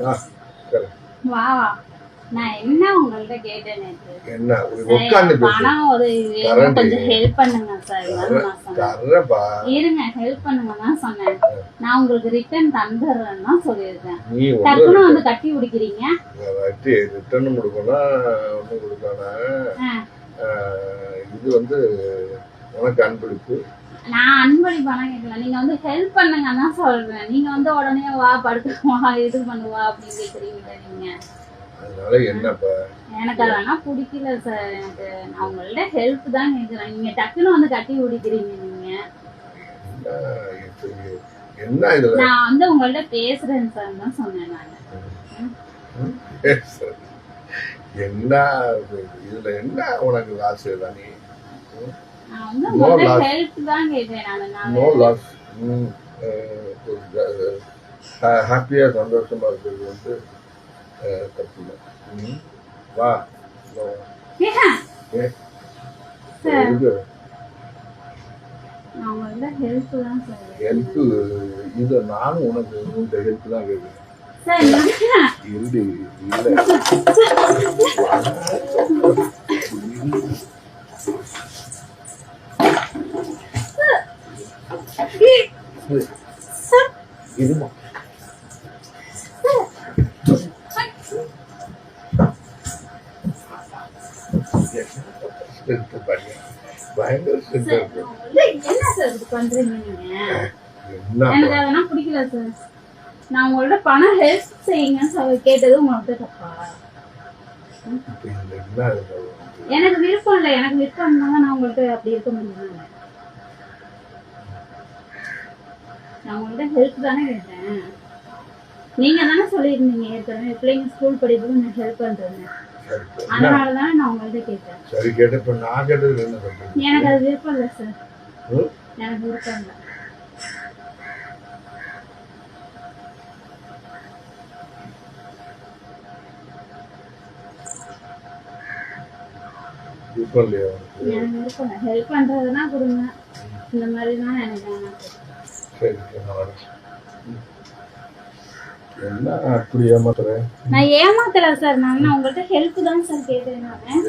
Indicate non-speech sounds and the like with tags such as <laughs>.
வா உட்காரு. வா வா நான் என்ன உங்கள்ட்ட கேட்டேன் நேத்து? என்ன? பணம் ஒரு. கொஞ்சம் ஹெல்ப் பண்ணுங்க சார் இருங்க ஹெல்ப் பண்ணுங்க தான் சொன்னேன். நான் உங்களுக்கு ரிட்டர்ன் தந்துடுறேன்னு சொல்லியிருக்கேன். ஒன்றும் வந்து கட்டி பிடிக்கிறீங்க ரிட்டர்ன் கொடுக்கணும் ஒன்றும் கொடுக்கணும் ஆ. இது வந்து உனக்கு அன்பளிப்பு. நான் அன்பளி பணம் கேட்கல. நீங்க வந்து ஹெல்ப் பண்ணுங்க தான் சொல்றேன். நீங்க வந்து உடனே வா படுத்து வா இது பண்ணுவா அப்படின்னு கேக்குறீங்க நீங்க எனக்கு அதெல்லாம் பிடிக்கல சார் எனக்கு நான் உங்கள்ட்ட ஹெல்ப் தான் கேட்குறேன் நீங்க டக்குன்னு வந்து கட்டி பிடிக்கிறீங்க நீங்க. நான் வந்து உங்கள்ட்ட பேசுறேன் சார் தான் சொன்னேன் நான். என்ன இது? இதுல என்ன உனக்கு லாஸ் நீ? No உங்கள்ட்ட loss. ஹெல்ப் தான் கேட்டேன் நான் நோ லாஸ் ஹாப்பியா சந்தோஷமா இருக்கிறது வந்து தப்பு இல்லை ம். வா இது ஹெல்ப் இது நானும் உனக்கு இந்த ஹெல்ப் தான் கேட்குறேன் இல்ல. <laughs> இருமா. பயங்கர என்ன சார் பண்றீங்க நீங்க என்ன எனக்கு அதெல்லாம் பிடிக்கல சார் நான் உங்கள்ட்ட பணம் ஹெல்ப் செய்யுங்கன்னு சொல்லி கேட்டது உங்கள்ட்ட தப்பா? எனக்கு விருப்பம் இல்லை எனக்கு விருப்பம் இருந்தாங்க நான் உங்கள்ட்ட அப்படி இருக்க முடியும் நான் உங்கள்ட்ட ஹெல்ப் தானே கேட்டேன். நீங்க தானே சொல்லியிருந்தீங்க ஏற்கனவே பிள்ளைங்க ஸ்கூல் படிப்புக்கு நான் ஹெல்ப் பண்றேன்னு? அதனால தானே நான் உங்கள்ட்ட கேட்டேன். சரி கேட்ட இப்ப நான் கேட்டதுக்கு என்ன சொல்றேன் எனக்கு அது விருப்பம் இல்லை சார்? எனக்கு விருப்பம் இல்லை. விருப்பம் இல்லையா? எனக்கு விருப்பம் ஹெல்ப் பண்றதுன்னா கொடுங்க. இந்த மாதிரி தான் எனக்கு வேணாம் என்ன அப்படி ஏமாத்துறேன் நான் ஏமாத்தல சார் நான் உங்கள்ட்ட ஹெல்ப் தான் சார் கேட்டேன் நான்.